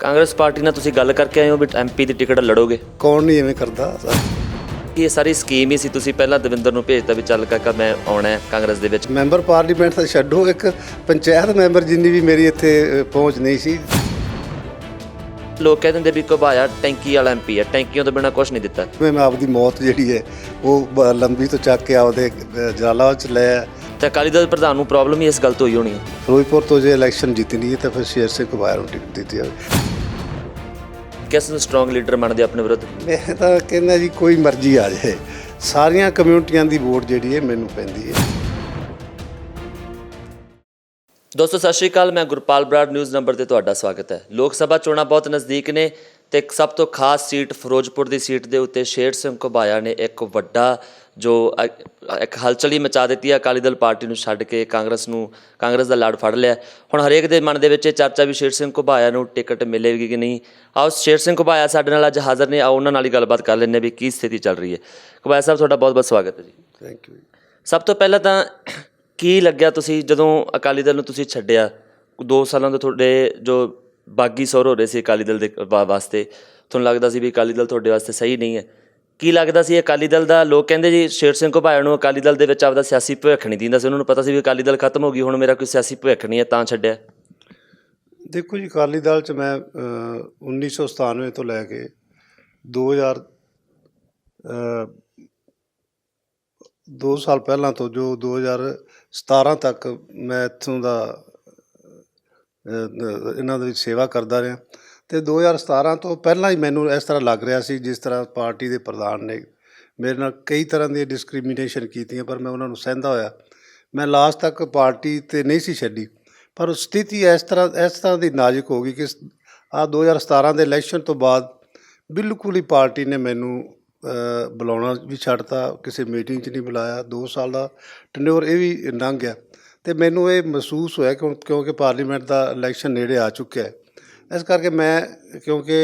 Congress party ਨਾਲ ਤੁਸੀਂ ਗੱਲ ਕਰਕੇ ਆਏ ਹੋ ਵੀ ਐਮਪੀ ਦੀ ਟਿਕਟ ਲੜੋਗੇ? ਕੌਣ ਨਹੀਂ ਐਵੇਂ ਕਰਦਾ? ਇਹ ਸਾਰੀ ਸਕੀਮ ਹੀ ਸੀ? ਤੁਸੀਂ ਪਹਿਲਾਂ ਦਵਿੰਦਰ ਨੂੰ ਭੇਜਤਾ ਵੀ ਚੱਲ ਕਾਕਾ ਮੈਂ ਆਉਣਾ ਹੈ ਕਾਂਗਰਸ ਦੇ ਵਿੱਚ। ਮੈਂਬਰ ਪਾਰਲੀਮੈਂਟ ਤਾਂ ਛੱਡੋ ਇੱਕ ਪੰਚਾਇਤ ਮੈਂਬਰ ਜਿੰਨੀ ਵੀ ਮੇਰੀ ਇੱਥੇ ਪਹੁੰਚ ਨਹੀਂ ਸੀ। ਲੋਕ ਕਹਿੰਦੇ ਵੀ ਘਬਾਇਆ ਟੈਂਕੀ ਵਾਲਾ ਐਮਪੀ ਹੈ। ਟੈਂਕੀਆਂ ਤੋਂ ਬਿਨਾ ਕੁਝ ਨਹੀਂ ਦਿੱਤਾ। ਮੈਂ ਆਪਦੀ ਮੌਤ ਜਿਹੜੀ ਹੈ ਉਹ ਲੰਬੀ ਤੋਂ ਚੱਕ ਕੇ ਆਪਦੇ ਜਲਾਲਾਬਾਦ ਚ ਲੈ। ਤੇ ਅਕਾਲੀ ਦਲ ਪ੍ਰਧਾਨ ਨੂੰ ਪ੍ਰੋਬਲਮ ਹੀ ਇਸ ਗੱਲ ਤੋਂ ਹੋਈ ਹੋਣੀ ਹੈ। ਫਿਰੋਜ਼ਪੁਰ ਤੋਂ ਜੇ ਇਲੈਕਸ਼ਨ ਜਿੱਤਣੀ ਹੈ ਤਾਂ ਫਿਰ ਸ਼ੇਰ ਸਿੰਘ ਕੁਬਾਰ ਨੂੰ ਟਿਕਟ ਦਿੱਤੀ ਜਾਵੇ। ਕਿਸ ਨੂੰ ਸਟਰੋਂਗ ਲੀਡਰ ਮੰਨਦੇ ਆਪਣੇ ਵਿਰੁੱਧ? ਮੈਂ ਤਾਂ ਕਹਿੰਦਾ ਜੀ ਕੋਈ ਮਰਜ਼ੀ ਆ ਜਾਏ। ਸਾਰੀਆਂ ਕਮਿਊਨਿਟੀਆਂ ਦੀ ਵੋਟ ਜਿਹੜੀ ਹੈ ਮੈਨੂੰ ਪੈਂਦੀ ਹੈ। ਦੋਸਤੋ ਸਤਿ ਸ਼੍ਰੀ ਅਕਾਲ। ਮੈਂ ਗੁਰਪਾਲ ਬਰਾੜ ਨਿਊਜ਼ ਨੰਬਰ ਤੇ ਤੁਹਾਡਾ ਸਵਾਗਤ ਹੈ। ਲੋਕ ਸਭਾ ਚੋਣਾਂ ਬਹੁਤ ਨਜ਼ਦੀਕ ਨੇ। ਤੇ ਇੱਕ ਸਭ ਤੋਂ ਖਾਸ ਸੀਟ ਫਿਰੋਜ਼ਪੁਰ ਦੀ ਸੀਟ ਦੇ ਉੱਤੇ ਸ਼ੇਰ ਸਿੰਘ ਘੁਬਾਇਆ ਨੇ ਇੱਕ ਵੱਡਾ ਜੋ ਇੱਕ ਹਲਚਲ ਮਚਾ ਦਿੱਤੀ ਹੈ ਅਕਾਲੀ ਦਲ ਪਾਰਟੀ ਨੂੰ ਛੱਡ ਕੇ ਕਾਂਗਰਸ ਨੂੰ ਕਾਂਗਰਸ ਦਾ ਲੜ ਫੜ ਲਿਆ। ਹੁਣ ਹਰੇਕ ਦੇ ਮਨ ਦੇ ਵਿੱਚ ਇਹ ਚਰਚਾ ਵੀ ਸ਼ੇਰ ਸਿੰਘ ਘੁਬਾਇਆ ਨੂੰ ਟਿਕਟ ਮਿਲੇਗੀ ਕਿ ਨਹੀਂ। ਆਓ ਸ਼ੇਰ ਸਿੰਘ ਘੁਬਾਇਆ ਸਾਡੇ ਨਾਲ ਅੱਜ ਹਾਜ਼ਰ ਨੇ ਆਓ ਉਹਨਾਂ ਨਾਲ ਹੀ ਗੱਲਬਾਤ ਕਰ ਲੈਂਦੇ ਵੀ ਕੀ ਸਥਿਤੀ ਚੱਲ ਰਹੀ ਹੈ। ਘੁਬਾਇਆ ਸਾਹਿਬ ਤੁਹਾਡਾ ਬਹੁਤ ਬਹੁਤ ਸਵਾਗਤ ਹੈ ਜੀ। ਥੈਂਕ ਯੂ ਸਭ ਤੋਂ ਪਹਿਲਾਂ ਤਾਂ ਕੀ ਲੱਗਿਆ ਤੁਸੀਂ ਜਦੋਂ ਅਕਾਲੀ ਦਲ ਨੂੰ ਤੁਸੀਂ ਛੱਡਿਆ? 2 ਸਾਲਾਂ ਤੋਂ ਤੁਹਾਡੇ ਜੋ ਬਾਗੀ ਸੌਰ ਹੋ ਰਹੇ ਸੀ ਅਕਾਲੀ ਦਲ ਦੇ ਵਾ- ਵਾਸਤੇ। ਤੁਹਾਨੂੰ ਲੱਗਦਾ ਸੀ ਵੀ ਅਕਾਲੀ ਦਲ ਤੁਹਾਡੇ ਵਾਸਤੇ ਸਹੀ ਨਹੀਂ ਹੈ? ਕੀ ਲੱਗਦਾ ਸੀ ਅਕਾਲੀ ਦਲ ਦਾ? ਲੋਕ ਕਹਿੰਦੇ ਜੀ ਸ਼ੇਰ ਸਿੰਘ ਘੁਬਾਇਆ ਨੂੰ ਅਕਾਲੀ ਦਲ ਦੇ ਵਿੱਚ ਆਪਦਾ ਸਿਆਸੀ ਭਵਿੱਖ ਨਹੀਂ ਦਿੰਦਾ ਸੀ। ਉਹਨਾਂ ਨੂੰ ਪਤਾ ਸੀ ਵੀ ਅਕਾਲੀ ਦਲ ਖਤਮ ਹੋ ਗਈ ਹੁਣ ਮੇਰਾ ਕੋਈ ਸਿਆਸੀ ਭਵਿੱਖ ਨਹੀਂ ਹੈ ਤਾਂ ਛੱਡਿਆ। ਦੇਖੋ ਜੀ ਅਕਾਲੀ ਦਲ ਚ ਮੈਂ ਅ, 1997 ਤੋਂ ਲੈ ਕੇ 2000 ਅ, ਦੋ ਸਾਲ ਪਹਿਲਾਂ ਤੋਂ ਜੋ 2017 ਤੱਕ ਮੈਂ ਇੱਥੋਂ ਦਾ ਇਹਨਾਂ ਦੇ ਵਿੱਚ ਸੇਵਾ ਕਰਦਾ ਰਿਹਾ। ਤੇ 2017 ਤੋਂ ਪਹਿਲਾਂ ਹੀ ਮੈਨੂੰ ਇਸ ਤਰ੍ਹਾਂ ਲੱਗ ਰਿਹਾ ਸੀ, ਜਿਸ ਤਰ੍ਹਾਂ ਪਾਰਟੀ ਦੇ ਪ੍ਰਧਾਨ ਨੇ ਮੇਰੇ ਨਾਲ ਕਈ ਤਰ੍ਹਾਂ ਦੀਆਂ ਡਿਸਕ੍ਰਿਮੀਨੇਸ਼ਨ ਕੀਤੀਆਂ, ਪਰ ਮੈਂ ਉਹਨਾਂ ਨੂੰ ਸਹਿੰਦਾ ਹੋਇਆ। ਮੈਂ ਲਾਸਟ ਤੱਕ ਪਾਰਟੀ ਤੇ ਨਹੀਂ ਸੀ ਛੱਡੀ। ਪਰ ਸਥਿਤੀ ਇਸ ਤਰ੍ਹਾਂ ਇਸ ਤਰ੍ਹਾਂ ਦੀ ਨਾਜ਼ੁਕ ਹੋ ਗਈ ਕਿ ਆ 2017 ਦੇ ਇਲੈਕਸ਼ਨ ਤੋਂ ਬਾਅਦ ਬਿਲਕੁਲ ਹੀ ਪਾਰਟੀ ਨੇ ਮੈਨੂੰ ਬੁਲਾਉਣਾ ਵੀ ਛੱਡਤਾ, ਕਿਸੇ ਮੀਟਿੰਗ 'ਚ ਨਹੀਂ ਬੁਲਾਇਆ। 2 ਸਾਲ ਦਾ ਟੈਨਿਓਰ ਇਹ ਵੀ ਲੰਘ ਗਿਆ। ਤੇ ਮੈਨੂੰ ਇਹ ਮਹਿਸੂਸ ਹੋਇਆ ਕਿ ਕਿਉਂਕਿ ਪਾਰਲੀਮੈਂਟ ਦਾ ਇਲੈਕਸ਼ਨ ਨੇੜੇ ਆ ਚੁੱਕਿਆ ਹੈ। ਇਸ ਕਰਕੇ ਮੈਂ, ਕਿਉਂਕਿ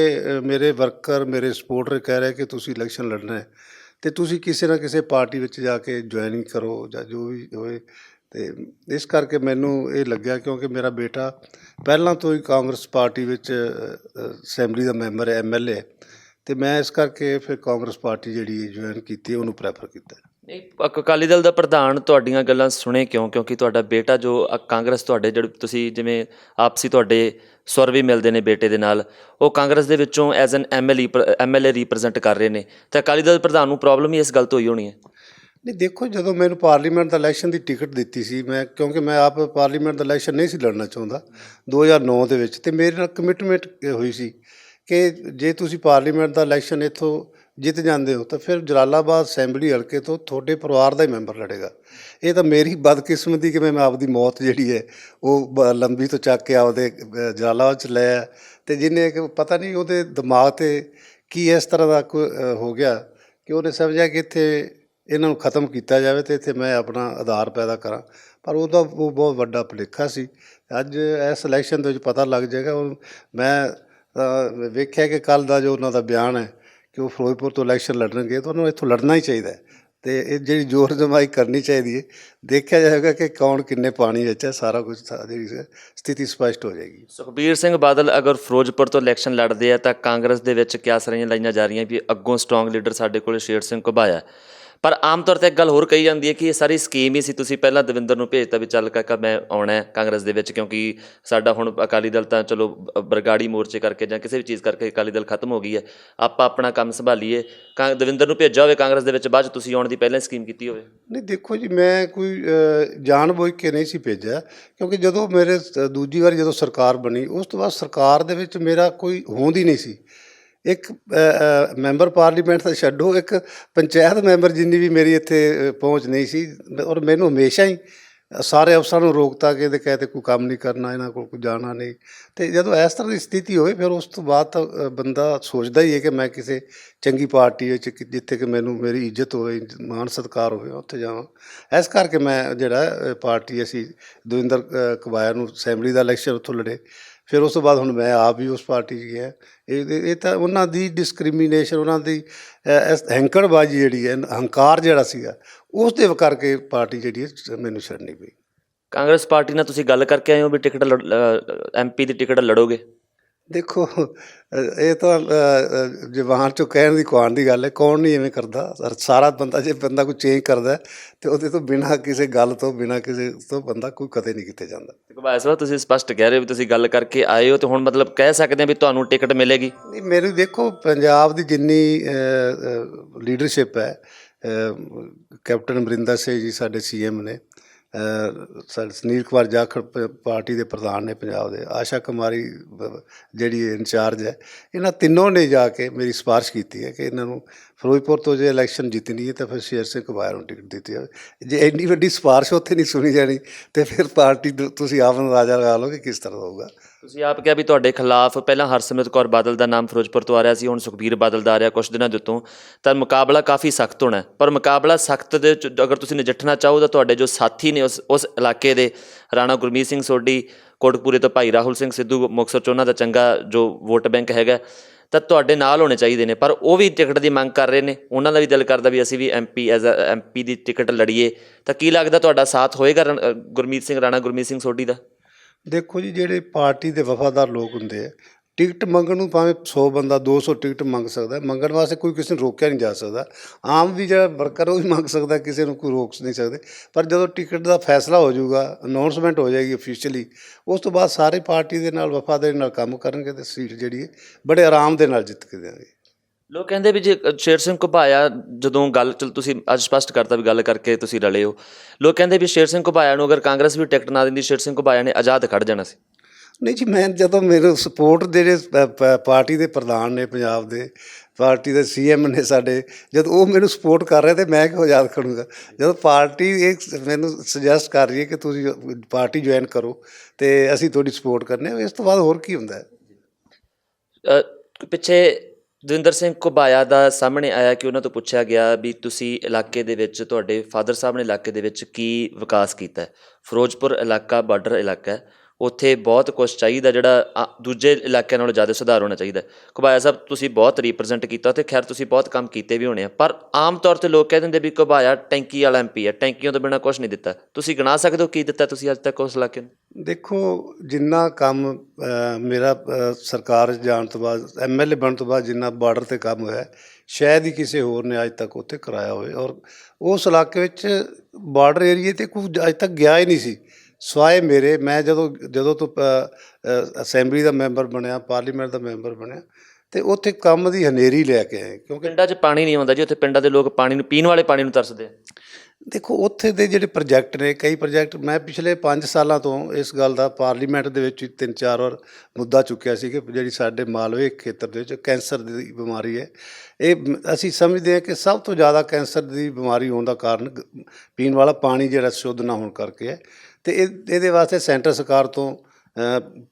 ਮੇਰੇ ਵਰਕਰ, ਮੇਰੇ ਸਪੋਰਟਰ ਕਹਿ ਰਹੇ ਕਿ ਤੁਸੀਂ ਇਲੈਕਸ਼ਨ ਲੜਨਾ ਹੈ ਤੇ ਤੁਸੀਂ ਕਿਸੇ ਨਾ ਕਿਸੇ ਪਾਰਟੀ ਵਿੱਚ ਜਾ ਕੇ ਜੁਆਇਨਿੰਗ ਕਰੋ ਜਾਂ ਜੋ ਵੀ ਹੋਏ। ਤੇ ਇਸ ਕਰਕੇ ਮੈਨੂੰ ਇਹ ਲੱਗਿਆ ਕਿਉਂਕਿ ਮੇਰਾ ਬੇਟਾ ਪਹਿਲਾਂ ਤੋਂ ਹੀ ਕਾਂਗਰਸ ਪਾਰਟੀ ਵਿੱਚ ਅਸੈਂਬਲੀ ਦਾ ਮੈਂਬਰ ਹੈ ਐਮਐਲਏ ਤੇ ਮੈਂ ਇਸ ਕਰਕੇ ਫਿਰ ਕਾਂਗਰਸ ਪਾਰਟੀ ਜਿਹੜੀ ਜੁਆਇਨ ਕੀਤੀ ਉਹਨੂੰ ਪ੍ਰੈਫਰ ਕੀਤਾ ਅਕਾਲੀ ਦਲ ਦਾ ਪ੍ਰਧਾਨ ਤੁਹਾਡੀਆਂ ਗੱਲਾਂ ਸੁਣੇ ਕਿਉਂ? ਕਿਉਂਕਿ ਤੁਹਾਡਾ ਬੇਟਾ ਜੋ, ਅ- ਕਾਂਗਰਸ ਤੁਹਾਡੇ ਜਿਹੜੇ ਤੁਸੀਂ ਜਿਵੇਂ ਆਪਸੀ ਤੁਹਾਡੇ ਸੁਰ ਵੀ ਮਿਲਦੇ ਨੇ ਬੇਟੇ ਦੇ ਨਾਲ, ਉਹ ਕਾਂਗਰਸ ਦੇ ਵਿੱਚੋਂ as an MLA MLA represent ਕਰ ਰਹੇ ਨੇ। ਤੇ ਅਕਾਲੀ ਦਲ ਪ੍ਰਧਾਨ ਨੂੰ ਪ੍ਰੋਬਲਮ ਹੀ ਇਸ ਗੱਲ ਤੋਂ ਹੋਈ ਹੋਣੀ ਹੈ। ਨਹੀਂ, ਦੇਖੋ, ਜਦੋਂ ਮੈਨੂੰ ਪਾਰਲੀਮੈਂਟ ਦਾ ਇਲੈਕਸ਼ਨ ਦੀ ਟਿਕਟ ਦਿੱਤੀ ਸੀ, ਮੈਂ, ਕਿਉਂਕਿ ਮੈਂ ਆਪ ਪਾਰਲੀਮੈਂਟ ਦਾ ਇਲੈਕਸ਼ਨ ਨਹੀਂ ਸੀ ਲੜਨਾ ਚਾਹੁੰਦਾ 2009 ਦੇ ਵਿੱਚ, ਤੇ ਮੇਰੇ ਨਾਲ ਕਮਿਟਮੈਂਟ ਹੋਈ ਸੀ ਕਿ ਜੇ ਤੁਸੀਂ ਪਾਰਲੀਮੈਂਟ ਦਾ ਇਲੈਕਸ਼ਨ ਇੱਥੋਂ ਜਿੱਤ ਜਾਂਦੇ ਹੋ, ਤਾਂ ਫਿਰ ਜਲਾਲਾਬਾਦ ਅਸੈਂਬਲੀ ਹਲਕੇ ਤੋਂ ਤੁਹਾਡੇ ਪਰਿਵਾਰ ਦਾ ਹੀ ਮੈਂਬਰ ਲੜੇਗਾ। ਇਹ ਤਾਂ ਮੇਰੀ ਬਦਕਿਸਮਤੀ ਕਿ ਮੈਂ ਆਪਦੀ ਮੌਤ ਜਿਹੜੀ ਹੈ, ਉਹ ਬ- ਲੰਬੀ ਤੋਂ ਚੱਕ ਕੇ ਆਪਦੇ ਜਲਾਲਾਬਾਦ ਚ ਲੈ ਆਇਆ। ਤੇ ਜਿਹਨੇ ਕਿ ਪਤਾ ਨਹੀਂ ਉਹਦੇ ਦਿਮਾਗ ਤੇ ਕੀ ਇਸ ਤਰ੍ਹਾਂ ਦਾ ਕੋਈ ਹੋ ਗਿਆ ਕਿ ਉਹਨੇ ਸਮਝਿਆ ਕਿ ਇੱਥੇ ਇਹਨਾਂ ਨੂੰ ਖਤਮ ਕੀਤਾ ਜਾਵੇ ਤੇ ਇੱਥੇ ਮੈਂ ਆਪਣਾ ਆਧਾਰ ਪੈਦਾ ਕਰਾਂ। ਪਰ ਉਹਦਾ ਉਹ ਬਹੁਤ ਵੱਡਾ ਭੁਲੇਖਾ ਸੀ। ਅੱਜ ਇਸ ਇਲੈਕਸ਼ਨ ਦੇ ਵਿੱਚ ਪਤਾ ਲੱਗ ਜਾਏਗਾ, ਉਹ ਮੈਂ ਵੇਖਿਆ ਕਿ ਕੱਲ ਦਾ ਜੋ ਉਹਨਾਂ ਦਾ ਬਿਆਨ ਹੈ ਕਿ ਉਹ ਫਿਰੋਜ਼ਪੁਰ ਤੋਂ ਇਲੈਕਸ਼ਨ ਲੜਨਗੇ ਤਾਂ ਉਹਨੂੰ ਇੱਥੋਂ ਲੜਨਾ ਹੀ ਚਾਹੀਦਾ ਹੈ। ਤੇ ਇਹ ਜਿਹੜੀ ਜ਼ੋਰ ਜਮਾਈ ਕਰਨੀ ਚਾਹੀਦੀ ਹੈ, ਦੇਖਿਆ ਜਾਏਗਾ ਕਿ ਕੌਣ ਕਿੰਨੇ ਪਾਣੀ ਵਿੱਚ ਹੈ, ਸਾਰਾ ਕੁਝ ਜਿਹੜੀ ਸਥਿਤੀ ਸਪਸ਼ਟ ਹੋ ਜਾਏਗੀ। ਸੁਖਬੀਰ ਸਿੰਘ ਬਾਦਲ ਅਗਰ ਫਿਰੋਜ਼ਪੁਰ ਤੋਂ ਇਲੈਕਸ਼ਨ ਲੜਦੇ ਆ ਤਾਂ ਕਾਂਗਰਸ ਦੇ ਵਿੱਚ ਕਿਆਸਰੀਆਂ ਲਾਈਆਂ ਜਾ ਰਹੀਆਂ ਵੀ ਅੱਗੋਂ ਸਟਰੋਂਗ ਲੀਡਰ ਸਾਡੇ ਕੋਲ ਸ਼ੇਰ ਸਿੰਘ ਘੁਬਾਇਆ। ਪਰ ਆਮ ਤੌਰ ਤੇ ਇੱਕ ਗੱਲ ਹੋਰ ਕਹੀ ਜਾਂਦੀ ਹੈ ਕਿ ਇਹ ਸਾਰੀ ਸਕੀਮ ਹੀ ਸੀ ਤੁਸੀਂ ਪਹਿਲਾਂ ਦਵਿੰਦਰ ਨੂੰ ਭੇਜਤਾ ਵੀ ਚੱਲ ਕਾਕਾ ਮੈਂ ਆਉਣਾ ਕਾਂਗਰਸ ਦੇ ਵਿੱਚ ਕਿਉਂਕਿ ਸਾਡਾ ਹੁਣ ਅਕਾਲੀ ਦਲ ਤਾਂ ਚਲੋ ਬਰਗਾੜੀ ਮੋਰਚੇ ਕਰਕੇ ਜਾਂ ਕਿਸੇ ਵੀ ਚੀਜ਼ ਕਰਕੇ ਅਕਾਲੀ ਦਲ ਖਤਮ ਹੋ ਗਈ ਹੈ ਆਪਾਂ ਆਪਣਾ ਕੰਮ ਸੰਭਾਲੀਏ। ਕਾਂ ਦਵਿੰਦਰ ਨੂੰ ਭੇਜਿਆ ਹੋਵੇ ਕਾਂਗਰਸ ਦੇ ਵਿੱਚ ਬਾਅਦ 'ਚ ਤੁਸੀਂ ਆਉਣ ਦੀ ਪਹਿਲਾਂ ਸਕੀਮ ਕੀਤੀ ਹੋਵੇ। ਨਹੀਂ ਦੇਖੋ ਜੀ ਮੈਂ ਕੋਈ ਅ, ਜਾਣਬੁੱਝ ਕੇ ਨਹੀਂ ਸੀ ਭੇਜਿਆ ਕਿਉਂਕਿ ਜਦੋਂ ਮੇਰੇ ਦੂਜੀ ਵਾਰੀ ਜਦੋਂ ਸਰਕਾਰ ਬਣੀ ਉਸ ਤੋਂ ਬਾਅਦ ਸਰਕਾਰ ਦੇ ਵਿੱਚ ਮੇਰਾ ਕੋਈ ਹੋਂਦ ਹੀ ਨਹੀਂ ਸੀ। ਇੱਕ ਮੈਂਬਰ ਪਾਰਲੀਮੈਂਟ ਤਾਂ ਛੱਡੋ ਇੱਕ ਪੰਚਾਇਤ ਮੈਂਬਰ ਜਿੰਨੀ ਵੀ ਮੇਰੀ ਇੱਥੇ ਪਹੁੰਚ ਨਹੀਂ ਸੀ ਔਰ ਮੈਨੂੰ ਹਮੇਸ਼ਾ ਹੀ ਸਾਰੇ ਅਫਸਰਾਂ ਨੂੰ ਰੋਕਤਾ ਕਿ ਇਹਦੇ ਕਹਤੇ ਕੋਈ ਕੰਮ ਨਹੀਂ ਕਰਨਾ ਇਹਨਾਂ ਕੋਲ ਕੋਈ ਜਾਣਾ ਨਹੀਂ। ਤੇ ਜਦੋਂ ਇਸ ਤਰ੍ਹਾਂ ਦੀ ਸਥਿਤੀ ਹੋਵੇ ਫਿਰ ਉਸ ਤੋਂ ਬਾਅਦ ਤਾਂ ਬੰਦਾ ਸੋਚਦਾ ਹੀ ਹੈ ਕਿ ਮੈਂ ਕਿਸੇ ਚੰਗੀ ਪਾਰਟੀ ਵਿੱਚ ਜਿੱਥੇ ਕਿ ਮੈਨੂੰ ਮੇਰੀ ਇੱਜ਼ਤ ਹੋਵੇ ਮਾਣ ਸਤਿਕਾਰ ਹੋਵੇ ਉੱਥੇ ਜਾਵਾਂ। ਇਸ ਕਰਕੇ ਮੈਂ ਜਿਹੜਾ ਪਾਰਟੀ ਅਸੀਂ ਦਵਿੰਦਰ ਅ, ਕਬਾਇਆ ਨੂੰ ਅਸੈਂਬਲੀ ਦਾ ਇਲੈਕਸ਼ਨ ਉੱਥੋਂ ਲੜੇ। ਫਿਰ ਉਸ ਤੋਂ ਬਾਅਦ ਹੁਣ ਮੈਂ ਆਪ ਵੀ ਉਸ ਪਾਰਟੀ 'ਚ ਗਿਆ। ਇਹ ਇਹ ਤਾਂ ਉਹਨਾਂ ਦੀ ਡਿਸਕ੍ਰਿਮੀਨੇਸ਼ਨ ਉਹਨਾਂ ਦੀ ਅ, ਹੈਂਕੜਬਾਜ਼ੀ ਜਿਹੜੀ ਹੈ ਹੰਕਾਰ ਜਿਹੜਾ ਸੀਗਾ ਉਸ ਦੇ ਕਰਕੇ ਪਾਰਟੀ ਜਿਹੜੀ ਹੈ ਮੈਨੂੰ ਛੱਡਣੀ ਪਈ। ਕਾਂਗਰਸ ਪਾਰਟੀ ਨਾਲ ਤੁਸੀਂ ਗੱਲ ਕਰਕੇ ਆਏ ਹੋ ਵੀ ਟਿਕਟ ਐਮਪੀ ਦੀ ਟਿਕਟ ਲੜੋਗੇ? ਦੇਖੋ ਇਹ ਤਾਂ ਜ਼ੁਬਾਨ ਚੋਂ ਕਹਿਣ ਦੀ ਕੁਆਨ ਦੀ ਗੱਲ ਹੈ ਕੌਣ ਨਹੀਂ ਐਵੇਂ ਕਰਦਾ? ਸਰ ਬੰਦਾ ਜੇ ਬੰਦਾ ਕੋਈ ਚੇਂਜ ਕਰਦਾ ਤੇ ਉਹਦੇ ਤੋਂ ਬਿਨਾਂ ਕਿਸੇ ਗੱਲ ਤੋਂ ਬਿਨਾਂ ਕਿਸੇ ਤੋਂ ਬੰਦਾ ਕੋਈ ਕਦੇ ਨਹੀਂ ਕਿਤੇ ਜਾਂਦਾ। ਘੁਬਾਇਆ ਸਾਹਿਬ ਤੁਸੀਂ ਸਪਸ਼ਟ ਕਹਿ ਰਹੇ ਹੋ ਵੀ ਤੁਸੀਂ ਗੱਲ ਕਰਕੇ ਆਏ ਹੋ ਤੇ ਹੁਣ ਮਤਲਬ ਕਹਿ ਸਕਦੇ ਆ ਵੀ ਤੁਹਾਨੂੰ ਟਿਕਟ ਮਿਲੇਗੀ। ਨਹੀਂ ਮੇਰੀ ਦੇਖੋ ਪੰਜਾਬ ਦੀ ਜਿੰਨੀ ਲੀਡਰਸ਼ਿਪ ਹੈ ਕੈਪਟਨ ਅਮਰਿੰਦਰ ਸਿੰਘ ਜੀ ਸਾਡੇ ਸੀਐਮ ਨੇ ਸੁਨੀਲ ਕੁਮਾਰ ਜਾਖੜ ਪ- ਪਾਰਟੀ ਦੇ ਪ੍ਰਧਾਨ ਨੇ ਪੰਜਾਬ ਦੇ, ਆਸ਼ਾ ਕੁਮਾਰੀ ਜਿਹੜੀ ਇੰਚਾਰਜ ਹੈ, ਇਹਨਾਂ ਤਿੰਨੋਂ ਨੇ ਜਾ ਕੇ ਮੇਰੀ ਸਿਫਾਰਿਸ਼ ਕੀਤੀ ਹੈ ਕਿ ਇਹਨਾਂ ਨੂੰ ਫਿਰੋਜ਼ਪੁਰ ਤੋਂ ਜੇ ਇਲੈਕਸ਼ਨ ਜਿੱਤਣੀ ਹੈ ਤਾਂ ਫਿਰ ਸ਼ੇਰ ਸਿੰਘ ਕਬਾਇਰ ਨੂੰ ਟਿਕਟ ਦਿੱਤੀ ਜਾਵੇ। ਜੇ ਇੰਨੀ ਵੱਡੀ ਸਿਫਾਰਿਸ਼ ਉੱਥੇ ਨਹੀਂ ਸੁਣੀ ਜਾਣੀ, ਤੇ ਫਿਰ ਪਾਰਟੀ ਨੂੰ ਤੁਸੀਂ ਆਪ ਅੰਦਾਜ਼ਾ ਲਗਾ ਲਓ ਕਿ ਕਿਸ ਤਰ੍ਹਾਂ ਹੋਊਗਾ। ਤੁਸੀਂ ਆਪ ਕਿਹਾ ਵੀ ਤੁਹਾਡੇ ਖਿਲਾਫ ਪਹਿਲਾਂ ਹਰਸਿਮਰਤ ਕੌਰ ਬਾਦਲ ਦਾ ਨਾਮ ਫਿਰੋਜ਼ਪੁਰ ਤੋਂ ਆ ਰਿਹਾ ਸੀ ਹੁਣ ਸੁਖਬੀਰ ਬਾਦਲ ਦਾ ਆ ਰਿਹਾ ਕੁਝ ਦਿਨਾਂ ਦੇ ਉੱਤੋਂ। ਤਾਂ ਮੁਕਾਬਲਾ ਕਾਫੀ ਸਖਤ ਹੋਣਾ ਪਰ ਮੁਕਾਬਲਾ ਸਖਤ ਦੇ ਵਿੱਚ ਅਗਰ ਤੁਸੀਂ ਨਜਿੱਠਣਾ ਚਾਹੋ ਤਾਂ ਤੁਹਾਡੇ ਜੋ ਸਾਥੀ ਨੇ ਉਸ ਉਸ ਇਲਾਕੇ ਦੇ ਰਾਣਾ ਗੁਰਮੀਤ ਸਿੰਘ ਸੋਢੀ ਕੋਟਕਪੂਰੇ ਤੋਂ ਭਾਈ ਰਾਹੁਲ ਸਿੰਘ ਸਿੱਧੂ ਮੁਕਤਸਰ ਚ ਉਹਨਾਂ ਦਾ ਚੰਗਾ ਜੋ ਵੋਟ ਬੈਂਕ ਹੈਗਾ ਤਾਂ ਤੁਹਾਡੇ ਨਾਲ ਹੋਣੇ ਚਾਹੀਦੇ ਨੇ। ਪਰ ਉਹ ਵੀ ਟਿਕਟ ਦੀ ਮੰਗ ਕਰ ਰਹੇ ਨੇ। ਉਹਨਾਂ ਦਾ ਵੀ ਦਿਲ ਕਰਦਾ ਵੀ ਅਸੀਂ ਵੀ ਐਮਪੀ ਐਜ਼ ਅ ਐਮਪੀ ਦੀ ਟਿਕਟ ਲੜੀਏ। ਤਾਂ ਕੀ ਲੱਗਦਾ ਤੁਹਾਡਾ ਸਾਥ ਹੋਏਗਾ ਰਣ- ਅ, ਗੁਰਮੀਤ ਸਿੰਘ ਰਾਣਾ ਗੁਰਮੀਤ ਸਿੰਘ ਸੋਢੀ ਦਾ? ਦੇਖੋ ਜੀ, ਜਿਹੜੇ ਪਾਰਟੀ ਦੇ ਵਫਾਦਾਰ ਲੋਕ ਹੁੰਦੇ ਆ, ਟਿਕਟ ਮੰਗਣ ਨੂੰ ਭਾਵੇਂ 100 ਬੰਦਾ 200 ਟਿਕਟ ਮੰਗ ਸਕਦਾ, ਮੰਗਣ ਵਾਸਤੇ ਕੋਈ ਕਿਸੇ ਨੂੰ ਰੋਕਿਆ ਨਹੀਂ ਜਾ ਸਕਦਾ। ਆਮ ਵੀ ਜਿਹੜਾ ਵਰਕਰ ਉਹ ਵੀ ਮੰਗ ਸਕਦਾ ਕਿਸੇ ਨੂੰ ਕੋਈ ਰੋਕ ਨਹੀਂ ਸਕਦੇ। ਪਰ ਜਦੋਂ ਟਿਕਟ ਦਾ ਫੈਸਲਾ ਹੋ ਜਾਊਗਾ ਅਨਾਉਂਸਮੈਂਟ ਹੋ ਜਾਏਗੀ ਅਫੀਸ਼ੀਅਲੀ ਉਸ ਤੋਂ ਬਾਅਦ ਸਾਰੇ ਪਾਰਟੀ ਦੇ ਨਾਲ, ਵਫਾਦਾਰੀ ਨਾਲ ਕੰਮ ਕਰਨਗੇ ਤੇ ਸੀਟ ਜਿਹੜੀ ਹੈ, ਬੜੇ ਆਰਾਮ ਦੇ ਨਾਲ ਜਿੱਤ ਕੇ ਦੇਣਗੇ। ਲੋਕ ਕਹਿੰਦੇ ਵੀ ਜੇ ਸ਼ੇਰ ਸਿੰਘ ਘੁਬਾਇਆ ਜਦੋਂ ਗੱਲ ਚਲ ਤੁਸੀਂ ਅੱਜ ਸਪਸ਼ਟ ਕਰਤਾ ਵੀ ਗੱਲ ਕਰਕੇ ਤੁਸੀਂ ਰਲੇ ਹੋ। ਲੋਕ ਕਹਿੰਦੇ ਵੀ ਸ਼ੇਰ ਸਿੰਘ ਘੁਬਾਇਆ ਨੂੰ ਅਗਰ ਕਾਂਗਰਸ ਵੀ ਟਿਕਟ ਨਾ ਦਿੰਦੀ ਸ਼ੇਰ ਸਿੰਘ ਘੁਬਾਇਆ ਨੇ ਆਜ਼ਾਦ ਖੜ ਜਾਣਾ ਸੀ। ਨਹੀਂ ਜੀ ਮੈਂ ਜਦੋਂ ਮੇਰੇ ਸਪੋਰਟ ਦੇ ਜਿਹੜੇ ਪਾਰਟੀ ਦੇ ਪ੍ਰਧਾਨ ਨੇ ਪੰਜਾਬ ਦੇ ਪਾਰਟੀ ਦੇ ਸੀਐਮ ਨੇ ਸਾਡੇ ਜਦ ਉਹ ਮੈਨੂੰ ਸਪੋਰਟ ਕਰ ਰਹੇ ਤੇ ਮੈਂ ਕਿਉਂ ਆਜ਼ਾਦ ਖੜੂੰਗਾ ਜਦੋਂ ਪਾਰਟੀ ਇਹ ਮੈਨੂੰ ਸੁਜੈਸਟ ਕਰ ਰਹੀ ਹੈ ਕਿ ਤੁਸੀਂ ਪਾਰਟੀ ਜੁਆਇਨ ਕਰੋ ਤੇ ਅਸੀਂ ਤੁਹਾਡੀ ਸਪੋਰਟ ਕਰਨੇ ਇਸ ਤੋਂ ਬਾਅਦ ਹੋਰ ਕੀ ਹੁੰਦਾ ਹੈ? ਪਿੱਛੇ ਦਵਿੰਦਰ ਸਿੰਘ ਘੁਬਾਇਆ ਦਾ ਸਾਹਮਣੇ ਆਇਆ ਕਿ ਉਹਨਾਂ ਤੋਂ ਪੁੱਛਿਆ ਗਿਆ ਵੀ ਤੁਸੀਂ ਇਲਾਕੇ ਦੇ ਵਿੱਚ, ਤੁਹਾਡੇ ਫਾਦਰ ਸਾਹਿਬ ਨੇ ਇਲਾਕੇ ਦੇ ਵਿੱਚ ਕੀ ਵਿਕਾਸ ਕੀਤਾ ਫਿਰੋਜ਼ਪੁਰ ਇਲਾਕਾ, ਬਾਰਡਰ ਇਲਾਕਾ ਹੈ। ਉੱਥੇ ਬਹੁਤ ਕੁਛ ਚਾਹੀਦਾ ਜਿਹੜਾ ਆ, ਦੂਜੇ ਇਲਾਕਿਆਂ ਨਾਲੋਂ ਜ਼ਿਆਦਾ ਸੁਧਾਰ ਹੋਣਾ ਚਾਹੀਦਾ। ਘੁਬਾਇਆ ਸਾਹਿਬ ਤੁਸੀਂ ਬਹੁਤ ਰਿਪਰੈਜ਼ੈਂਟ ਕੀਤਾ ਤੇ ਖੈਰ ਤੁਸੀਂ ਬਹੁਤ ਕੰਮ ਕੀਤੇ ਵੀ ਹੋਣੇ ਆ ਪਰ ਆਮ ਤੌਰ ਤੇ ਲੋਕ ਕਹਿ ਦਿੰਦੇ ਵੀ ਘੁਬਾਇਆ ਟੈਂਕੀ ਵਾਲਾ ਐਮਪੀ ਹੈ ਟੈਂਕੀਆਂ ਤੋਂ ਬਿਨਾ ਕੁਝ ਨਹੀਂ ਦਿੱਤਾ। ਤੁਸੀਂ ਗਿਣਾ ਸਕਦੇ ਹੋ ਕੀ ਦਿੱਤਾ ਤੁਸੀਂ ਅੱਜ ਤੱਕ ਉਸ ਇਲਾਕੇ ਨੂੰ? ਦੇਖੋ ਜਿੰਨਾ ਕੰਮ ਮੇਰਾ ਸਰਕਾਰ ਜਾਣ ਤੋਂ ਬਾਅਦ ਐਮਐਲਏ ਬਣਨ ਤੋਂ ਬਾਅਦ ਜਿੰਨਾ ਬਾਰਡਰ ਤੇ ਕੰਮ ਹੋਇਆ ਸ਼ਾਇਦ ਹੀ ਕਿਸੇ ਹੋਰ ਨੇ ਅੱਜ ਤੱਕ ਉੱਥੇ ਕਰਾਇਆ ਹੋਵੇ। ਔਰ ਉਸ ਇਲਾਕੇ ਵਿੱਚ ਬਾਰਡਰ ਏਰੀਏ ਤੇ ਕੋਈ ਅੱਜ ਤੱਕ ਗਿਆ ਹੀ ਨਹੀਂ ਸੀ। ਸਵਾਏ ਮੇਰੇ ਮੈਂ ਜਦੋਂ ਜਦੋਂ ਤੋਂ ਅਸੈਂਬਲੀ ਦਾ ਮੈਂਬਰ ਬਣਿਆ ਪਾਰਲੀਮੈਂਟ ਦਾ ਮੈਂਬਰ ਬਣਿਆ ਤੇ ਉੱਥੇ ਕੰਮ ਦੀ ਹਨੇਰੀ ਲੈ ਕੇ ਆਏ ਕਿਉਂਕਿ ਪਿੰਡਾਂ 'ਚ ਪਾਣੀ ਨਹੀਂ ਆਉਂਦਾ ਜੀ ਉੱਥੇ ਪਿੰਡਾਂ ਦੇ ਲੋਕ ਪਾਣੀ ਨੂੰ ਪੀਣ ਵਾਲੇ ਪਾਣੀ ਨੂੰ ਤਰਸਦੇ ਆ। ਦੇਖੋ ਉੱਥੇ ਦੇ ਜਿਹੜੇ ਪ੍ਰੋਜੈਕਟ ਨੇ ਕਈ ਪ੍ਰੋਜੈਕਟ ਮੈਂ ਪਿਛਲੇ 5 ਸਾਲਾਂ ਤੋਂ ਇਸ ਗੱਲ ਦਾ ਪਾਰਲੀਮੈਂਟ ਦੇ ਵਿੱਚ ਤਿੰਨ ਚਾਰ ਵਾਰ ਮੁੱਦਾ ਚੁੱਕਿਆ ਸੀ ਕਿ ਜਿਹੜੀ ਸਾਡੇ ਮਾਲਵੇ ਖੇਤਰ ਦੇ ਵਿੱਚ ਕੈਂਸਰ ਦੀ ਬਿਮਾਰੀ ਹੈ। ਇਹ ਅਸੀਂ ਸਮਝਦੇ ਹਾਂ ਕਿ ਸਭ ਤੋਂ ਜ਼ਿਆਦਾ ਕੈਂਸਰ ਦੀ ਬਿਮਾਰੀ ਹੋਣ ਦਾ ਕਾਰਨ ਪੀਣ ਵਾਲਾ ਪਾਣੀ ਜਿਹੜਾ ਸ਼ੁੱਧ ਨਾ ਹੋਣ ਕਰਕੇ ਹੈ। ਤੇ ਇਹ, ਇਹਦੇ ਵਾਸਤੇ ਸੈਂਟਰ ਸਰਕਾਰ ਤੋਂ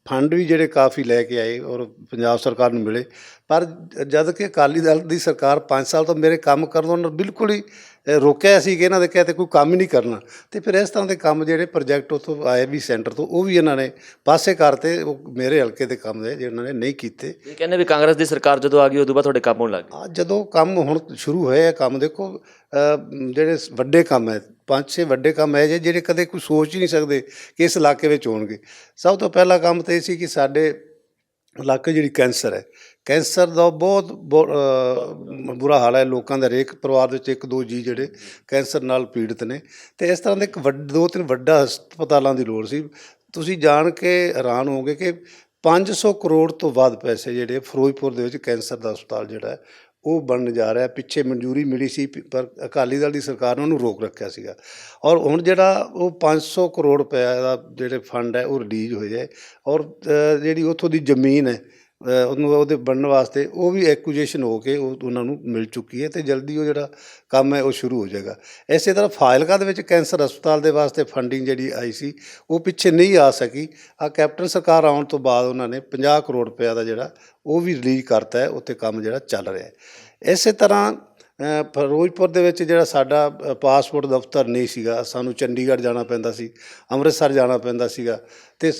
ਫੰਡ ਵੀ ਜਿਹੜੇ ਕਾਫੀ ਲੈ ਕੇ ਆਏ ਔਰ ਪੰਜਾਬ ਸਰਕਾਰ ਨੂੰ ਮਿਲੇ। ਪਰ ਜਦ ਕਿ ਅਕਾਲੀ ਦਲ ਦੀ ਸਰਕਾਰ 5 ਸਾਲ ਤੋਂ ਮੇਰੇ ਕੰਮ ਕਰਨ ਤੋਂ ਉਹਨਾਂ ਨੇ ਬਿਲਕੁਲ ਹੀ ਰੋਕਿਆ ਸੀ ਕਿ ਇਹਨਾਂ ਦੇ ਕਹੇ ਤੇ ਕੋਈ ਕੰਮ ਹੀ ਨਹੀਂ ਕਰਨਾ। ਤੇ ਫਿਰ ਇਸ ਤਰ੍ਹਾਂ ਦੇ ਕੰਮ ਜਿਹੜੇ ਪ੍ਰੋਜੈਕਟ ਉੱਥੋਂ ਆਏ ਵੀ ਸੈਂਟਰ ਤੋਂ ਉਹ ਵੀ ਇਹਨਾਂ ਨੇ ਪਾਸੇ ਕਰਤੇ ਉਹ ਮੇਰੇ ਹਲਕੇ ਦੇ ਕੰਮ ਦੇ ਜਿਹਨਾਂ ਨੇ ਨਹੀਂ ਕੀਤੇ। ਇਹ ਕਹਿੰਦੇ ਵੀ ਕਾਂਗਰਸ ਦੀ ਸਰਕਾਰ ਜਦੋਂ ਆ ਗਈ ਉਦੋਂ ਬਾਅਦ ਤੁਹਾਡੇ ਕੰਮ ਹੋਣ ਲੱਗ ਗਏ। ਆ ਜਦੋਂ ਕੰਮ ਹੁਣ ਸ਼ੁਰੂ ਹੋਏ ਆ ਕੰਮ ਦੇਖੋ ਜਿਹੜੇ ਵੱਡੇ ਕੰਮ ਹੈ ਪੰਜ ਛੇ ਵੱਡੇ ਕੰਮ ਹੈ ਜਿਹੜੇ ਕਦੇ ਕੋਈ ਸੋਚ ਹੀ ਨਹੀਂ ਸਕਦੇ ਕਿ ਇਸ ਇਲਾਕੇ ਵਿੱਚ ਹੋਣਗੇ। ਸਭ ਤੋਂ ਪਹਿਲਾ ਕੰਮ ਤਾਂ ਇਹ ਸੀ ਕਿ ਸਾਡੇ ਇਲਾਕੇ ਜਿਹੜੀ ਕੈਂਸਰ ਹੈ ਕੈਂਸਰ ਦਾ ਬਹੁਤ ਬਹੁਤ, ਬੁਰਾ ਹਾਲ ਹੈ। ਲੋਕਾਂ ਦਾ ਹਰੇਕ ਪਰਿਵਾਰ ਦੇ ਵਿੱਚ ਇੱਕ ਦੋ ਜੀ ਜਿਹੜੇ ਕੈਂਸਰ ਨਾਲ ਪੀੜਤ ਨੇ। ਤੇ ਇਸ ਤਰ੍ਹਾਂ ਦੇ ਇੱਕ ਵੱਡ ਦੋ ਤਿੰਨ ਵੱਡਾ ਹਸਪਤਾਲਾਂ ਦੀ ਲੋੜ ਸੀ। ਤੁਸੀਂ ਜਾਣ ਕੇ ਹੈਰਾਨ ਹੋਵੋਗੇ ਕਿ 500 ਕਰੋੜ ਤੋਂ ਵੱਧ ਪੈਸੇ ਜਿਹੜੇ ਫਿਰੋਜ਼ਪੁਰ ਦੇ ਵਿੱਚ ਕੈਂਸਰ ਦਾ ਹਸਪਤਾਲ ਜਿਹੜਾ ਹੈ ਉਹ ਬਣਨ ਜਾ ਰਿਹਾ ਪਿੱਛੇ ਮਨਜ਼ੂਰੀ ਮਿਲੀ ਸੀ ਪ- ਪਰ ਅਕਾਲੀ ਦਲ ਦੀ ਸਰਕਾਰ ਨੇ ਉਹਨੂੰ ਰੋਕ ਰੱਖਿਆ ਸੀਗਾ। ਔਰ ਹੁਣ ਜਿਹੜਾ ਉਹ 500 ਕਰੋੜ ਰੁਪਏ ਦਾ ਜਿਹੜੇ ਫੰਡ ਹੈ ਉਹ ਰਿਲੀਜ਼ ਹੋ। ਜਾਏ ਔਰ ਅ, ਜਿਹੜੀ ਉੱਥੋਂ ਦੀ ਜ਼ਮੀਨ ਹੈ ਉਹਨੂੰ ਉਹਦੇ ਬਣਨ ਵਾਸਤੇ ਉਹ ਵੀ ਐਕੁਜੀਸ਼ਨ ਹੋ ਕੇ ਉਹ ਉਹਨਾਂ ਨੂੰ ਮਿਲ ਚੁੱਕੀ ਹੈ ਤੇ ਜਲਦੀ ਉਹ ਜਿਹੜਾ ਕੰਮ ਹੈ ਉਹ ਸ਼ੁਰੂ ਹੋ ਜਾਏਗਾ। ਇਸੇ ਤਰ੍ਹਾਂ ਫਾਇਲਕਾ ਦੇ ਵਿੱਚ ਕੈਂਸਰ ਹਸਪਤਾਲ ਦੇ ਵਾਸਤੇ ਫੰਡਿੰਗ ਜਿਹੜੀ ਆਈ ਸੀ, ਉਹ ਪਿੱਛੇ ਨਹੀਂ ਆ ਸਕੀ। ਆ ਕੈਪਟਨ ਸਰਕਾਰ ਆਉਣ ਤੋਂ ਬਾਅਦ ਉਹਨਾਂ ਨੇ 50 ਕਰੋੜ ਰੁਪਏ ਦਾ ਜਿਹੜਾ ਉਹ ਵੀ ਰਿਲੀਜ਼ ਕਰਤਾ ਹੈ, ਉੱਥੇ ਕੰਮ ਜਿਹੜਾ ਚੱਲ ਰਿਹਾ ਹੈ। ਇਸੇ ਤਰ੍ਹਾਂ ਫਿਰੋਜ਼ਪੁਰ ਦੇ ਵਿੱਚ ਜਿਹੜਾ ਸਾਡਾ ਪਾਸਪੋਰਟ ਦਫ਼ਤਰ ਨਹੀਂ ਸੀਗਾ, ਸਾਨੂੰ ਚੰਡੀਗੜ੍ਹ ਜਾਣਾ ਪੈਂਦਾ ਸੀ, ਅੰਮ੍ਰਿਤਸਰ ਜਾਣਾ ਪੈਂਦਾ ਸੀਗਾ ਤੇ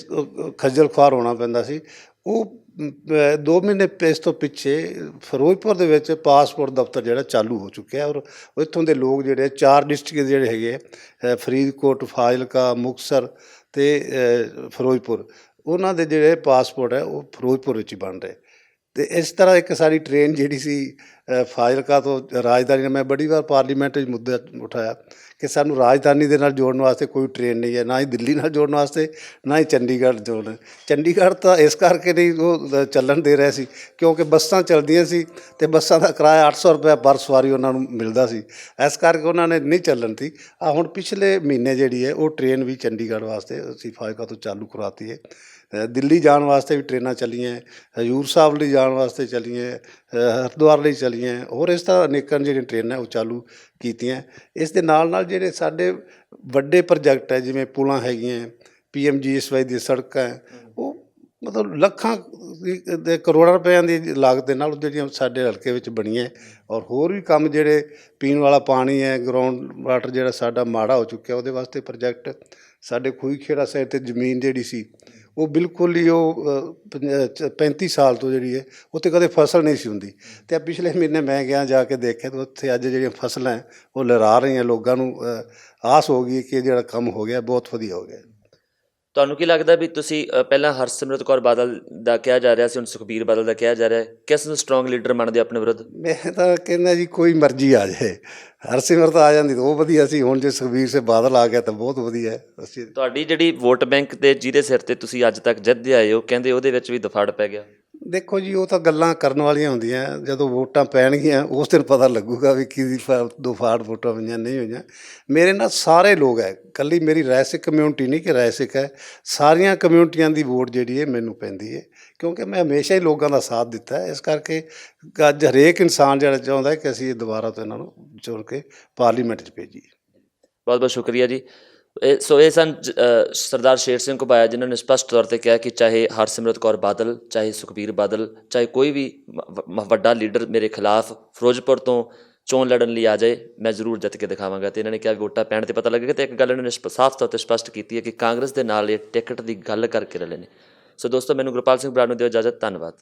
ਖੱਜਲ ਖੁਆਰ ਹੋਣਾ ਪੈਂਦਾ ਸੀ। ਉਹ ਮ, ਦੋ ਮਹੀਨੇ ਇਸ ਤੋਂ ਪਿੱਛੇ ਫਿਰੋਜ਼ਪੁਰ ਦੇ ਵਿੱਚ ਪਾਸਪੋਰਟ ਦਫ਼ਤਰ ਜਿਹੜਾ ਚਾਲੂ ਹੋ ਚੁੱਕਿਆ ਔਰ ਇੱਥੋਂ ਦੇ ਲੋਕ ਜਿਹੜੇ ਚਾਰ ਡਿਸਟ੍ਰਿਕਟ ਜਿਹੜੇ ਹੈਗੇ ਆ, ਫਰੀਦਕੋਟ ਫਾਜ਼ਿਲਕਾ ਮੁਕਤਸਰ ਤੇ ਫਿਰੋਜ਼ਪੁਰ ਉਹਨਾਂ ਦੇ ਜਿਹੜੇ ਪਾਸਪੋਰਟ ਹੈ ਉਹ ਫਿਰੋਜ਼ਪੁਰ ਵਿੱਚ ਹੀ ਬਣ ਰਹੇ ਤੇ ਇਸ ਤਰ੍ਹਾਂ ਇੱਕ ਸਾਡੀ ਟ੍ਰੇਨ ਜਿਹੜੀ ਸੀ ਫਾਜ਼ਿਲਕਾ ਤੋਂ ਰਾਜਧਾਨੀ ਨਾਲ ਮੈਂ ਬੜੀ ਵਾਰ ਪਾਰਲੀਮੈਂਟ ਵਿੱਚ ਮੁੱਦਾ ਉਠਾਇਆ ਕਿ ਸਾਨੂੰ ਰਾਜਧਾਨੀ ਦੇ ਨਾਲ ਜੋੜਨ ਵਾਸਤੇ ਕੋਈ ਟ੍ਰੇਨ ਨਹੀਂ ਹੈ ਨਾ ਹੀ ਦਿੱਲੀ ਨਾਲ ਜੋੜਨ ਵਾਸਤੇ ਨਾ ਹੀ ਚੰਡੀਗੜ੍ਹ ਜੋੜਨ। ਚੰਡੀਗੜ੍ਹ ਤਾਂ ਇਸ ਕਰਕੇ ਨਹੀਂ ਉਹ ਚੱਲਣ ਦੇ ਰਹੇ ਸੀ ਕਿਉਂਕਿ ਬੱਸਾਂ ਚੱਲਦੀਆਂ ਸੀ ਤੇ ਬੱਸਾਂ ਦਾ ਕਿਰਾਇਆ 800 ਰੁਪਏ ਪਰ ਸਵਾਰੀ ਉਹਨਾਂ ਨੂੰ ਮਿਲਦਾ ਸੀ। ਇਸ ਕਰਕੇ ਉਹਨਾਂ ਨੇ ਨਹੀਂ ਚੱਲਣ ਤੀ ਆ ਹੁਣ ਪਿਛਲੇ ਮਹੀਨੇ ਜਿਹੜੀ ਹੈ ਉਹ ਟ੍ਰੇਨ ਵੀ ਚੰਡੀਗੜ੍ਹ ਵਾਸਤੇ ਅਸੀਂ ਫਾਜ਼ਿਲਕਾ ਤੋਂ ਚਾਲੂ ਕਰਾਤੀ ਹੈ। ਦਿੱਲੀ ਜਾਣ ਵਾਸਤੇ ਵੀ ਟ੍ਰੇਨਾਂ ਚੱਲੀਆਂ ਹਜੂਰ ਸਾਹਿਬ ਲਈ ਜਾਣ ਵਾਸਤੇ ਚੱਲੀਆਂ ਅ, ਹਰਿਦੁਆਰ ਲਈ ਚੱਲੀਆਂ ਹੋਰ ਇਸ ਤਰ੍ਹਾਂ ਅਨੇਕਾਂ ਜਿਹੜੀਆਂ ਟ੍ਰੇਨਾਂ ਉਹ ਚਾਲੂ ਕੀਤੀਆਂ ਇਸ ਦੇ ਨਾਲ ਨਾਲ ਜਿਹੜੇ ਸਾਡੇ ਵੱਡੇ ਪ੍ਰੋਜੈਕਟ ਹੈ ਜਿਵੇਂ ਪੁਲਾਂ ਹੈਗੀਆਂ ਪੀਐਮਜੀਐਸਵਾਈ ਦੀ ਸੜਕਾਂ ਹੈ, ਮਤਲਬ ਲੱਖਾਂ ਦੇ ਕਰੋੜਾਂ ਰੁਪਏ ਦੀ ਲਾਗਤ ਦੇ ਨਾਲ ਜਿਹੜੀਆਂ ਸਾਡੇ ਹਲਕੇ ਵਿੱਚ ਬਣੀਆਂ ਔਰ ਹੋਰ ਵੀ ਕੰਮ ਜਿਹੜੇ ਪੀਣ ਵਾਲਾ ਪਾਣੀ ਹੈ ਗਰਾਊਂਡ ਵਾਟਰ ਜਿਹੜਾ ਸਾਡਾ ਮਾੜਾ ਹੋ ਚੁੱਕਿਆ ਉਹਦੇ ਵਾਸਤੇ ਪ੍ਰੋਜੈਕਟ ਸਾਡੇ ਖੂਹੀ ਖੇੜਾ ਸਾਈਡ ਤੇ ਜ਼ਮੀਨ ਜਿਹੜੀ ਸੀ ਉਹ ਬਿਲਕੁਲ ਹੀ ਉਹ ਅ, 35 ਸਾਲ ਤੋਂ ਜਿਹੜੀ ਹੈ ਉੱਥੇ ਕਦੇ ਫਸਲ ਨਹੀਂ ਸੀ ਹੁੰਦੀ। ਤੇ ਪਿਛਲੇ ਮਹੀਨੇ ਮੈਂ ਗਿਆ ਜਾ ਕੇ ਦੇਖਿਆ ਤਾਂ ਉੱਥੇ ਅੱਜ ਜਿਹੜੀਆਂ ਫਸਲਾਂ ਉਹ ਲਹਿਰਾ ਰਹੀਆਂ ਲੋਕਾਂ ਨੂੰ ਆਸ ਹੋ ਗਈ ਕਿ ਇਹ ਜਿਹੜਾ ਕੰਮ ਹੋ ਗਿਆ ਬਹੁਤ ਵਧੀਆ ਹੋ ਗਿਆ। ਤੁਹਾਨੂੰ ਕੀ ਲੱਗਦਾ ਵੀ ਤੁਸੀਂ ਪਹਿਲਾਂ ਹਰਸਿਮਰਤ ਕੌਰ ਬਾਦਲ ਦਾ ਕਿਹਾ ਜਾ ਰਿਹਾ ਸੀ ਹੁਣ ਸੁਖਬੀਰ ਬਾਦਲ ਦਾ ਕਿਹਾ ਜਾ ਰਿਹਾ ਹੈ। ਕਿਸ ਨੂੰ ਸਟਰੋਂਗ ਲੀਡਰ ਮੰਨਦੇ ਆਪਣੇ ਵਿਰੁੱਧ? ਮੈਂ ਤਾਂ ਕਹਿੰਦਾ ਜੀ ਕੋਈ ਮਰਜ਼ੀ ਆ ਜਾਏ। ਹਰਸਿਮਰਤ ਆ ਜਾਂਦੀ ਤਾਂ ਉਹ ਵਧੀਆ ਸੀ ਹੁਣ ਜੇ ਸੁਖਬੀਰ ਸੇ ਬਾਦਲ ਆ ਗਿਆ ਤਾਂ ਬਹੁਤ ਵਧੀਆ ਹੈ। ਅਸੀਂ ਤੁਹਾਡੀ ਜਿਹੜੀ ਵੋਟ ਬੈਂਕ ਤੇ ਜਿਹਦੇ ਸਿਰ ਤੇ ਤੁਸੀਂ ਅੱਜ ਤੱਕ ਜਿੱਤਦੇ ਆਏ ਹੋ ਕਹਿੰਦੇ ਉਹਦੇ ਵਿੱਚ ਵੀ ਦਫਾੜ ਪੈ ਗਿਆ। ਦੇਖੋ ਜੀ, ਉਹ ਤਾਂ ਗੱਲਾਂ ਕਰਨ ਵਾਲੀਆਂ ਹੁੰਦੀਆਂ, ਜਦੋਂ ਵੋਟਾਂ ਪੈਣਗੀਆਂ, ਉਸ ਦਿਨ ਪਤਾ ਲੱਗੂਗਾ ਵੀ ਕਿਹਦੀ ਫਾ- ਦੋ ਫਾੜ ਵੋਟਾਂ ਹੋਈਆਂ ਨਹੀਂ ਹੋਈਆਂ। ਮੇਰੇ ਨਾਲ ਸਾਰੇ ਲੋਕ ਹੈ ਕੱਲੀ ਮੇਰੀ ਰੈਸਿਕ ਕਮਿਊਨਿਟੀ ਨਹੀਂ ਕਿ ਰੈਸਿਕ ਹੈ, ਸਾਰੀਆਂ ਕਮਿਊਨਿਟੀਆਂ ਦੀ ਵੋਟ ਜਿਹੜੀ ਹੈ ਮੈਨੂੰ ਪੈਂਦੀ ਹੈ, ਕਿਉਂਕਿ ਮੈਂ ਹਮੇਸ਼ਾ ਹੀ ਲੋਕਾਂ ਦਾ ਸਾਥ ਦਿੱਤਾ ਹੈ। ਇਸ ਕਰਕੇ ਅੱਜ ਹਰੇਕ ਇਨਸਾਨ ਜਿਹੜਾ ਚਾਹੁੰਦਾ ਹੈ ਕਿ ਅਸੀਂ ਇਹ ਦੁਬਾਰਾ ਤੋਂ ਇਹਨਾਂ ਨੂੰ ਚੁਣ ਕੇ ਪਾਰਲੀਮੈਂਟ 'ਚ ਭੇਜੀਏ। ਬਹੁਤ ਬਹੁਤ ਸ਼ੁਕਰੀਆ ਜੀ। ਸੋ ਇਹ ਸਨ, ਜ- ਸਰਦਾਰ ਸ਼ੇਰ ਸਿੰਘ ਘੁਬਾਇਆ, ਜਿਨ੍ਹਾਂ ਨੇ ਸਪਸ਼ਟ ਤੌਰ ਤੇ ਕਿਹਾ ਕਿ ਚਾਹੇ ਹਰਸਿਮਰਤ ਕੌਰ ਬਾਦਲ, ਚਾਹੇ ਸੁਖਬੀਰ ਬਾਦਲ, ਚਾਹੇ ਕੋਈ ਵੀ ਵੱਡਾ ਲੀਡਰ ਮੇਰੇ ਖਿਲਾਫ ਫਿਰੋਜ਼ਪੁਰ ਤੋਂ ਚੋਣ ਲੜਨ ਲਈ ਆ ਜਾਏ, ਮੈਂ ਜ਼ਰੂਰ ਜਿੱਤ ਕੇ ਦਿਖਾਵਾਂਗਾ। ਤੇ ਇਹਨਾਂ ਨੇ ਕਿਹਾ ਵੋਟਾਂ ਪੈਣ ਤੇ ਪਤਾ ਲੱਗੇਗਾ ਤੇ ਇੱਕ ਗੱਲ ਇਹਨਾਂ ਨੇ ਸਪ- ਸਾਫ਼ ਤੌਰ ਤੇ ਸਪਸ਼ਟ ਕੀਤੀ ਹੈ ਕਿ ਕਾਂਗਰਸ ਦੇ ਨਾਲ ਇਹ ਟਿਕਟ ਦੀ ਗੱਲ ਕਰਕੇ ਰਲੇ ਨੇ। ਸੋ ਦੋਸਤੋ, ਮੈਨੂੰ ਗੁਰਪਾਲ ਸਿੰਘ ਬਰਾੜ ਨੂੰ ਦਿਓ ਇਜਾਜ਼ਤ, ਧੰਨਵਾਦ।